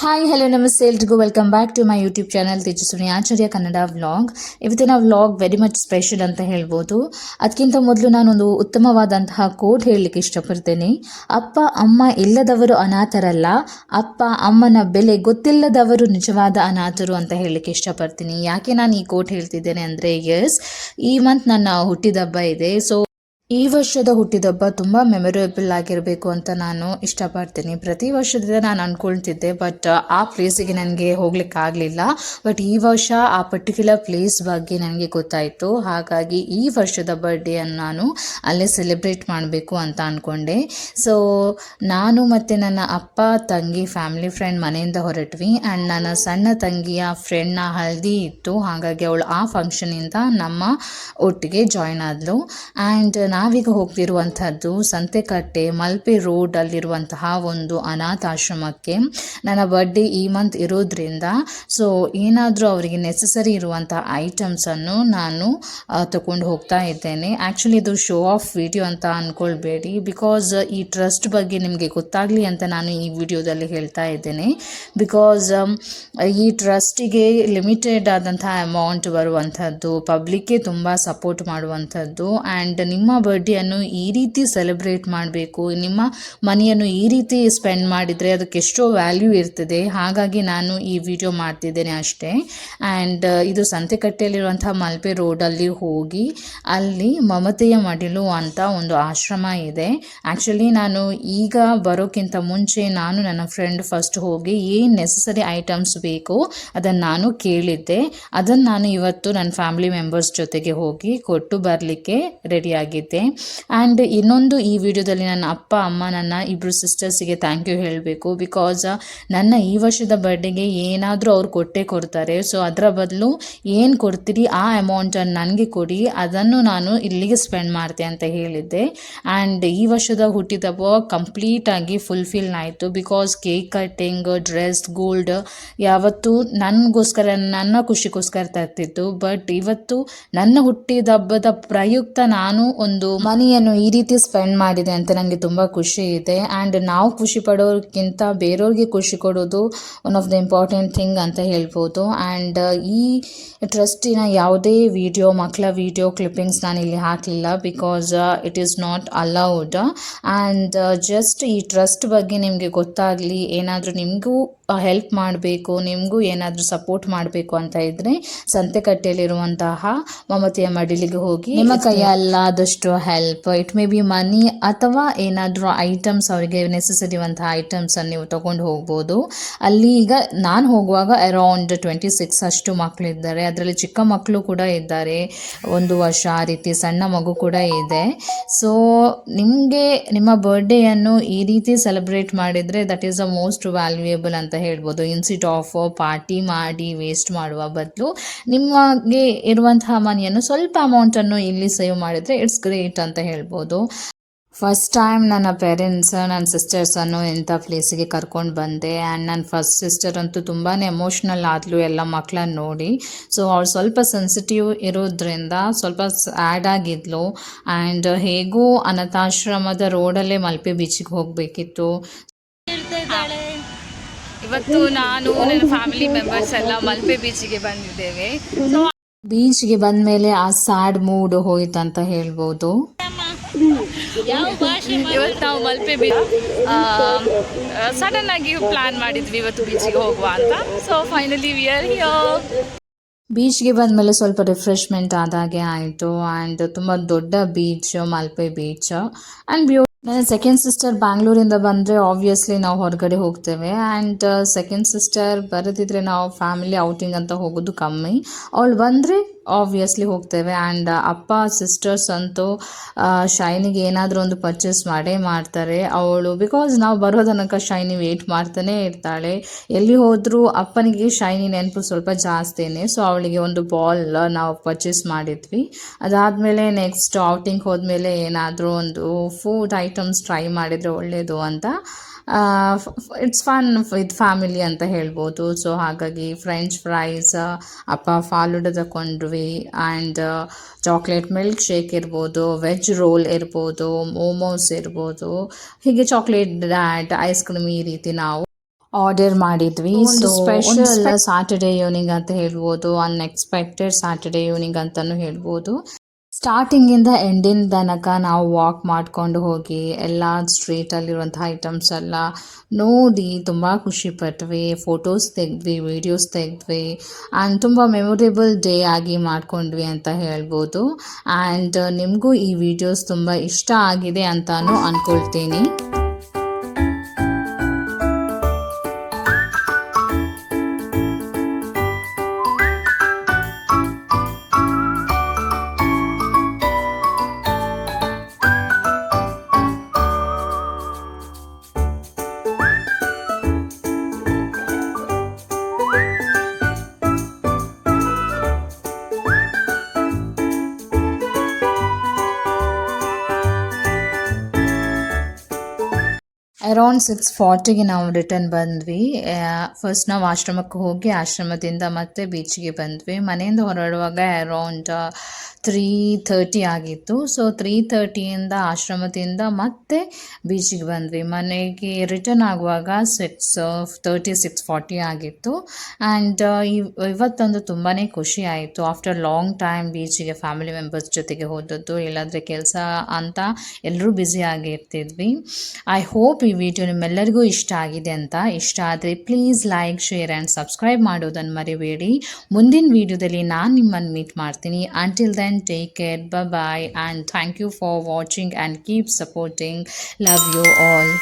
Hi hello ನಮಸ್ತೆ ಎಲ್ರಿಗೂ welcome back to my YouTube channel Tejaswini Acharya Kannada vlog ಇವತ್ತಿನ vlog very much special ಅಂತ ಹೇಳ್ಬೋದು. ಅದಕ್ಕಿಂತ ಮೊದಲು ನಾನೊಂದು ಉತ್ತಮವಾದಂತಹ ಕೋಟ್ ಹೇಳಲಿಕ್ಕೆ ಇಷ್ಟಪಡ್ತೇನೆ. ಅಪ್ಪ, ಅಮ್ಮ ಇಲ್ಲದವರು ಅನಾಥರಲ್ಲ. ಅಪ್ಪ, ಅಮ್ಮನ ಬೆಲೆ ಗೊತ್ತಿಲ್ಲದವರು ನಿಜವಾದ ಅನಾಥರು ಅಂತ ಹೇಳಲಿಕ್ಕೆ ಇಷ್ಟಪಡ್ತೀನಿ. ಯಾಕೆ ನಾನು ಈ ಕೋಟ್ ಹೇಳ್ತಿದ್ದೇನೆ ಅಂದರೆ ಎಸ್ ಈ ಮಂತ್ ನನ್ನ ಹುಟ್ಟಿದಬ್ಬ ಇದೆ. ಸೊ ಈ ವರ್ಷದ ಹುಟ್ಟಿದಬ್ಬ ತುಂಬ ಮೆಮೊರೇಬಲ್ ಆಗಿರಬೇಕು ಅಂತ ನಾನು ಇಷ್ಟಪಡ್ತೀನಿ. ಪ್ರತಿ ವರ್ಷದಿಂದ ನಾನು ಅಂದ್ಕೊಳ್ತಿದ್ದೆ ಬಟ್ ಆ ಪ್ಲೇಸಿಗೆ ನನಗೆ ಹೋಗ್ಲಿಕ್ಕಾಗಲಿಲ್ಲ ಬಟ್ ಈ ವರ್ಷ ಆ ಪರ್ಟಿಕ್ಯುಲರ್ ಪ್ಲೇಸ್ ಬಗ್ಗೆ ನನಗೆ ಗೊತ್ತಾಯಿತು. ಹಾಗಾಗಿ ಈ ವರ್ಷದ ಬರ್ಡೇಯನ್ನು ನಾನು ಅಲ್ಲೇ ಸೆಲೆಬ್ರೇಟ್ ಮಾಡಬೇಕು ಅಂತ ಅಂದ್ಕೊಂಡೆ ಸೊ ನಾನು ಮತ್ತು ನನ್ನ ಅಪ್ಪ, ತಂಗಿ ಫ್ಯಾಮಿಲಿ ಫ್ರೆಂಡ್ ಮನೆಯಿಂದ ಹೊರಟ್ವಿ. ಆ್ಯಂಡ್ ನನ್ನ ಸಣ್ಣ ತಂಗಿಯ ಫ್ರೆಂಡ್ನ ಹಲ್ದಿ ಇತ್ತು. ಹಾಗಾಗಿ ಅವಳು ಆ ಫಂಕ್ಷನಿಂದ ನಮ್ಮ ಒಟ್ಟಿಗೆ ಜಾಯ್ನ್ ಆದಳು ಆ್ಯಂಡ್ ನಾವೀಗ ಹೋಗ್ತಿರುವಂಥದ್ದು ಸಂತೆಕಟ್ಟೆ ಮಲ್ಪೆ ರೋಡಲ್ಲಿರುವಂತಹ ಒಂದು ಅನಾಥಾಶ್ರಮಕ್ಕೆ ನನ್ನ ಬರ್ಡೇ ಈ ಮಂತ್ ಇರೋದ್ರಿಂದ ಸೊ ಏನಾದರೂ ಅವರಿಗೆ ನೆಸಸರಿ ಇರುವಂಥ ಐಟಮ್ಸನ್ನು ನಾನು ತಗೊಂಡು ಹೋಗ್ತಾ ಇದ್ದೇನೆ. ಆ್ಯಕ್ಚುಲಿ ಇದು ಶೋ ಆಫ್ ವಿಡಿಯೋ ಅಂತ ಅಂದ್ಕೊಳ್ಬೇಡಿ ಬಿಕಾಸ್ ಈ ಟ್ರಸ್ಟ್ ಬಗ್ಗೆ ನಿಮಗೆ ಗೊತ್ತಾಗಲಿ ಅಂತ ನಾನು ಈ ವಿಡಿಯೋದಲ್ಲಿ ಹೇಳ್ತಾ ಇದ್ದೇನೆ. ಬಿಕಾಸ್ ಈ ಟ್ರಸ್ಟಿಗೆ ಲಿಮಿಟೆಡ್ ಆದಂಥ ಅಮೌಂಟ್ ಬರುವಂಥದ್ದು ಪಬ್ಲಿಕ್ಗೆ ತುಂಬ ಸಪೋರ್ಟ್ ಮಾಡುವಂಥದ್ದು ಆ್ಯಂಡ್ ನಿಮ್ಮ ಬರ್ಡೇಯನ್ನು ಈ ರೀತಿ ಸೆಲೆಬ್ರೇಟ್ ಮಾಡಬೇಕು. ನಿಮ್ಮ ಮನೆಯನ್ನು ಈ ರೀತಿ ಸ್ಪೆಂಡ್ ಮಾಡಿದರೆ ಅದಕ್ಕೆ ಎಷ್ಟೋ ವ್ಯಾಲ್ಯೂ ಇರ್ತದೆ. ಹಾಗಾಗಿ ನಾನು ಈ ವಿಡಿಯೋ ಮಾಡ್ತಿದ್ದೇನೆ ಅಷ್ಟೇ. ಆ್ಯಂಡ್ ಇದು ಸಂತೆಕಟ್ಟೆಯಲ್ಲಿರುವಂಥ ಮಲ್ಪೆ ರೋಡಲ್ಲಿ ಹೋಗಿ, ಅಲ್ಲಿ ಮಮತೆಯ ಮಡಿಲು ಅಂತ ಒಂದು ಆಶ್ರಮ ಇದೆ. ಆ್ಯಕ್ಚುಲಿ ನಾನು ಈಗ ಬರೋಕ್ಕಿಂತ ಮುಂಚೆ ನಾನು ನನ್ನ ಫ್ರೆಂಡ್ ಫಸ್ಟ್ ಹೋಗಿ ಏನು ನೆಸಸರಿ ಐಟಮ್ಸ್ ಬೇಕು ಅದನ್ನು ನಾನು ಕೇಳಿದ್ದೆ. ಅದನ್ನು ನಾನು ಇವತ್ತು ನನ್ನ ಫ್ಯಾಮಿಲಿ ಮೆಂಬರ್ಸ್ ಜೊತೆಗೆ ಹೋಗಿ ಕೊಟ್ಟು ಬರಲಿಕ್ಕೆ ರೆಡಿಯಾಗಿದ್ದೆ ಆ್ಯಂಡ್ ಇನ್ನೊಂದು ಈ ವಿಡಿಯೋದಲ್ಲಿ ನನ್ನ ಅಪ್ಪ, ಅಮ್ಮ, ನನ್ನ ಇಬ್ಬರು ಸಿಸ್ಟರ್ಸಿಗೆ ಥ್ಯಾಂಕ್ ಯು ಹೇಳಬೇಕು. ಬಿಕಾಸ್ ನನ್ನ ಈ ವರ್ಷದ ಬರ್ಡೇಗೆ ಏನಾದರೂ ಅವ್ರು ಕೊಟ್ಟೇ ಕೊಡ್ತಾರೆ. ಸೊ ಅದರ ಬದಲು ಏನು ಕೊಡ್ತೀರಿ? ಆ ಅಮೌಂಟನ್ನು ನನಗೆ ಕೊಡಿ. ಅದನ್ನು ನಾನು ಇಲ್ಲಿಗೆ ಸ್ಪೆಂಡ್ ಮಾಡ್ತೆ ಅಂತ ಹೇಳಿದ್ದೆ. ಆ್ಯಂಡ್ ಈ ವರ್ಷದ ಹುಟ್ಟಿದಬ್ಬ ಕಂಪ್ಲೀಟಾಗಿ ಫುಲ್ಫಿಲ್ ಆಯಿತು. Because cake cutting dress gold ಯಾವತ್ತು ನನಗೋಸ್ಕರ, ನನ್ನ ಖುಷಿಗೋಸ್ಕರ ತರ್ತಿತ್ತು. ಬಟ್ ಇವತ್ತು ನನ್ನ ಹುಟ್ಟಿದ ಹಬ್ಬದ ಪ್ರಯುಕ್ತ ನಾನು ಒಂದು ಮನಿಯನ್ನು ಈ ರೀತಿ ಸ್ಪೆಂಡ್ ಮಾಡಿದೆ ಅಂತ ನನಗೆ ತುಂಬ ಖುಷಿ ಇದೆ. ಆ್ಯಂಡ್ ನಾವು ಖುಷಿ ಪಡೋರ್ಗಿಂತ ಬೇರೆಯವ್ರಿಗೆ ಖುಷಿ ಕೊಡೋದು one of the important thing ಅಂತ ಹೇಳ್ಬೋದು. ಆ್ಯಂಡ್ ಈ ಟ್ರಸ್ಟಿನ ಯಾವುದೇ ವಿಡಿಯೋ ಮಕ್ಕಳ ವಿಡಿಯೋ ಕ್ಲಿಪ್ಪಿಂಗ್ಸ್ ನಾನು ಇಲ್ಲಿ ಹಾಕಲಿಲ್ಲ because it is not allowed and just ಈ ಟ್ರಸ್ಟ್ ಬಗ್ಗೆ ನಿಮಗೆ ಗೊತ್ತಾಗಲಿ ಏನಾದರೂ ನಿಮಗೂ ಹೆಲ್ಪ್ ಮಾಡಬೇಕು ನಿಮಗೂ ಏನಾದರೂ ಸಪೋರ್ಟ್ ಮಾಡಬೇಕು ಅಂತ ಇದ್ದರೆ ಸಂತೆಕಟ್ಟೆಯಲ್ಲಿರುವಂತಹ ಮಮತೆಯ ಮಡಿಲಿಗೆ ಹೋಗಿ ನಿಮ್ಮ ಕೈಯಲ್ಲಾದಷ್ಟು help it may be money ಅಥವಾ ಏನಾದರೂ ಐಟಮ್ಸ್ ಅವರಿಗೆ ನೆಸೆಸರಿ ಅಂತ ಐಟಮ್ಸನ್ನು ನೀವು ತೊಗೊಂಡು ಹೋಗ್ಬೋದು. ಅಲ್ಲಿ ಈಗ ನಾನು ಹೋಗುವಾಗ ಅರೌಂಡ್ ಟ್ವೆಂಟಿ ಸಿಕ್ಸ್ ಅಷ್ಟು ಮಕ್ಕಳಿದ್ದಾರೆ ಅದರಲ್ಲಿ ಚಿಕ್ಕ ಮಕ್ಕಳು ಕೂಡ ಇದ್ದಾರೆ. ಒಂದು ವರ್ಷ ಆ ರೀತಿ ಸಣ್ಣ ಮಗು ಕೂಡ ಇದೆ. ಸೊ ನಿಮಗೆ ನಿಮ್ಮ ಬರ್ಡೇಯನ್ನು ಈ ರೀತಿ ಸೆಲೆಬ್ರೇಟ್ ಮಾಡಿದರೆ that is a most valuable ಅಂತ ಹೇಳ್ಬೋದು. ಇನ್ಸಿಟ್ ಆಫ್ ಪಾರ್ಟಿ ಮಾಡಿ ವೇಸ್ಟ್ ಮಾಡುವ ಬದಲು ನಿಮಗೆ ಇರುವಂತಹ ಮನೆಯನ್ನು ಸ್ವಲ್ಪ ಅಮೌಂಟನ್ನು ಇಲ್ಲಿ ಸೇವ್ ಮಾಡಿದರೆ ಇಟ್ಸ್ ಗ್ರೇಟ್ ಅಂತ ಹೇಳ್ಬೋದು. ಫಸ್ಟ್ ಟೈಮ್ ನನ್ನ ಪೇರೆಂಟ್ಸ್ ನನ್ನ ಸಿಸ್ಟರ್ಸನ್ನು ಇಂಥ ಪ್ಲೇಸಿಗೆ ಕರ್ಕೊಂಡು ಬಂದೆ. ಆ್ಯಂಡ್ ನನ್ನ ಫಸ್ಟ್ ಸಿಸ್ಟರ್ ಅಂತೂ ತುಂಬಾ ಎಮೋಷ್ನಲ್ ಆದಲು ಎಲ್ಲ ಮಕ್ಕಳನ್ನ ನೋಡಿ. ಸೊ ಅವಳು ಸ್ವಲ್ಪ ಸೆನ್ಸಿಟಿವ್ ಇರೋದ್ರಿಂದ ಸ್ವಲ್ಪ ಆ್ಯಡ್ ಆಗಿದ್ಲು. ಆ್ಯಂಡ್ ಹೇಗೂ ಅನಾಥಾಶ್ರಮದ ರೋಡಲ್ಲೇ ಮಲ್ಪೆ ಬೀಚಿಗೆ ಹೋಗಬೇಕಿತ್ತು. ಇವತ್ತು ನಾನು ನನ್ನ ಫ್ಯಾಮಿಲಿ ಮೆಂಬರ್ಸ್ ಎಲ್ಲ ಮಲ್ಪೆ ಬೀಚಿಗೆ ಬಂದಿದ್ದೇವೆ. ಬೀಚ್ಗೆ ಬಂದ ಮೇಲೆ ಆ ಸ್ಯಾಡ್ ಮೂಡ್ ಹೋಯ್ತು ಅಂತ ಹೇಳ್ಬೋದು ಇವತ್ತು ನಾವು ಮಲ್ಪೆ ಬೀಚ್ ಸಡನ್ ಆಗಿ ಪ್ಲಾನ್ ಮಾಡಿದ್ವಿ ಇವತ್ತು ಬೀಚಿಗೆ ಹೋಗುವ ಅಂತ. So finally we are here ಬೀಚ್ಗೆ ಬಂದಮೇಲೆ ಸ್ವಲ್ಪ ರಿಫ್ರೆಶ್ಮೆಂಟ್ ಆದಾಗೆ ಆಯಿತು. ಆ್ಯಂಡ್ ತುಂಬ ದೊಡ್ಡ ಬೀಚ್ ಮಲ್ಪೆ ಬೀಚ್ ಆ್ಯಂಡ್ ಬ್ಯೂ ನನ್ನ ಸೆಕೆಂಡ್ ಸಿಸ್ಟರ್ ಬ್ಯಾಂಗ್ಳೂರಿಂದ ಬಂದರೆ ಆಬ್ವಿಯಸ್ಲಿ ನಾವು ಹೊರಗಡೆ ಹೋಗ್ತೇವೆ. ಆ್ಯಂಡ್ ಸೆಕೆಂಡ್ ಸಿಸ್ಟರ್ ಬರದಿದ್ದರೆ ನಾವು ಫ್ಯಾಮಿಲಿ ಔಟಿಂಗ್ ಅಂತ ಹೋಗೋದು ಕಮ್ಮಿ. ಅವಳು ಬಂದರೆ ಆಬ್ವಿಯಸ್ಲಿ ಹೋಗ್ತೇವೆ. ಆ್ಯಂಡ್ ಅಪ್ಪ ಸಿಸ್ಟರ್ಸ್ ಅಂತೂ ಶೈನಿಗೆ ಏನಾದರೂ ಒಂದು ಪರ್ಚೇಸ್ ಮಾಡೇ ಮಾಡ್ತಾರೆ. ಅವಳು ಬಿಕಾಸ್ ನಾವು ಬರೋ ತನಕ ಶೈನಿ ವೇಟ್ ಮಾಡ್ತಾನೆ ಇರ್ತಾಳೆ. ಎಲ್ಲಿ ಹೋದರೂ ಅಪ್ಪನಿಗೆ ಶೈನಿ ನೆನಪು ಸ್ವಲ್ಪ ಜಾಸ್ತಿನೇ. ಸೊ ಅವಳಿಗೆ ಒಂದು ಬಾಲ್ ನಾವು ಪರ್ಚೇಸ್ ಮಾಡಿದ್ವಿ. ಅದಾದಮೇಲೆ ನೆಕ್ಸ್ಟ್ ಔಟಿಂಗ್ ಹೋದ್ಮೇಲೆ ಏನಾದರೂ ಒಂದು ಫುಡ್ ಐಟಮ್ಸ್ ಟ್ರೈ ಮಾಡಿದರೆ ಒಳ್ಳೆಯದು ಅಂತ ಇಟ್ಸ್ ಫನ್ ವಿತ್ ಫ್ಯಾಮಿಲಿ ಅಂತ ಹೇಳ್ಬೋದು. ಸೊ ಹಾಗಾಗಿ ಫ್ರೆಂಚ್ ಫ್ರೈಸ್ ಅಪ್ಪ ಫಾಲೂಡ ತಗೊಂಡ್ವಿ ಆ್ಯಂಡ್ ಚಾಕ್ಲೇಟ್ ಮಿಲ್ಕ್ ಶೇಕ್ ಇರ್ಬೋದು ವೆಜ್ ರೋಲ್ ಇರ್ಬೋದು ಮೋಮೋಸ್ ಇರ್ಬೋದು ಹೀಗೆ ಚಾಕ್ಲೇಟ್ ಡ್ಯಾಟ್ ಐಸ್ ಕ್ರೀಮ್ ಈ ರೀತಿ ನಾವು ಆರ್ಡರ್ ಮಾಡಿದ್ವಿ. So special- special Saturday evening ಅಂತ ಹೇಳ್ಬೋದು ಅನ್ಎಕ್ಸ್ಪೆಕ್ಟೆಡ್ ಸ್ಯಾಟರ್ಡೇ ಈವ್ನಿಂಗ್ ಅಂತಲೂ ಹೇಳ್ಬೋದು. ಸ್ಟಾರ್ಟಿಂಗಿಂದ ಎಂಡಿನ ತನಕ ನಾವು ವಾಕ್ ಮಾಡ್ಕೊಂಡು ಹೋಗಿ ಎಲ್ಲ ಸ್ಟ್ರೀಟಲ್ಲಿರುವಂಥ ಐಟಮ್ಸ್ ಎಲ್ಲ ನೋಡಿ ತುಂಬ ಖುಷಿ ಪಟ್ವಿ ಫೋಟೋಸ್ ತೆಗೆದ್ವಿ ವೀಡಿಯೋಸ್ ತೆಗೆದ್ವಿ ಆ್ಯಂಡ್ ತುಂಬ ಮೆಮೊರೇಬಲ್ ಡೇ ಆಗಿ ಮಾಡ್ಕೊಂಡ್ವಿ ಅಂತ ಹೇಳ್ಬೋದು. ಆ್ಯಂಡ್ ನಿಮಗೂ ಈ ವಿಡಿಯೋಸ್ ತುಂಬ ಇಷ್ಟ ಆಗಿದೆ ಅಂತಲೂ ಅಂದ್ಕೊಳ್ತೀನಿ ಅರೌಂಡ್ ಸಿಕ್ಸ್ ಫಾರ್ಟಿಗೆ ನಾವು ರಿಟರ್ನ್ ಬಂದ್ವಿ. ಫಸ್ಟ್ ನಾವು ಆಶ್ರಮಕ್ಕೆ ಹೋಗಿ ಆಶ್ರಮದಿಂದ ಮತ್ತೆ ಬೀಚ್ಗೆ ಬಂದ್ವಿ. ಮನೆಯಿಂದ ಹೊರಡುವಾಗ ಅರೌಂಡ್ ತ್ರೀ ಥರ್ಟಿ ಆಗಿತ್ತು. ಸೊ ತ್ರೀ ಥರ್ಟಿಯಿಂದ ಆಶ್ರಮದಿಂದ ಮತ್ತೆ ಬೀಚಿಗೆ ಬಂದ್ವಿ. ಮನೆಗೆ ರಿಟರ್ನ್ ಆಗುವಾಗ ಸಿಕ್ಸ್ ತರ್ಟಿ ಸಿಕ್ಸ್ ಫಾರ್ಟಿ ಆಗಿತ್ತು. ಆ್ಯಂಡ್ ಇವತ್ತೊಂದು ತುಂಬಾ ಖುಷಿ ಆಯಿತು. ಆಫ್ಟರ್ ಲಾಂಗ್ ಟೈಮ್ ಬೀಚಿಗೆ ಫ್ಯಾಮಿಲಿ ಮೆಂಬರ್ಸ್ ಜೊತೆಗೆ ಹೋದದ್ದು, ಇಲ್ಲಾಂದರೆ ಕೆಲಸ ಅಂತ ಎಲ್ಲರೂ ಬ್ಯುಸಿ ಆಗಿರ್ತಿದ್ವಿ ಐ ಹೋಪ್ ಈ ವಿಡಿಯೋ ನಿಮ್ಮೆಲ್ಲರಿಗೂ ಇಷ್ಟ ಆಗಿದೆ ಅಂತ ಇಷ್ಟ ಆದರೆ please like share and subscribe ಮಾಡೋದನ್ನು ಮರಿಬೇಡಿ. ಮುಂದಿನ ವಿಡಿಯೋದಲ್ಲಿ ನಾನು ನಿಮ್ಮನ್ನು ಮೀಟ್ ಮಾಡ್ತೀನಿ. Until then take care bye and thank you for watching and keep supporting love you all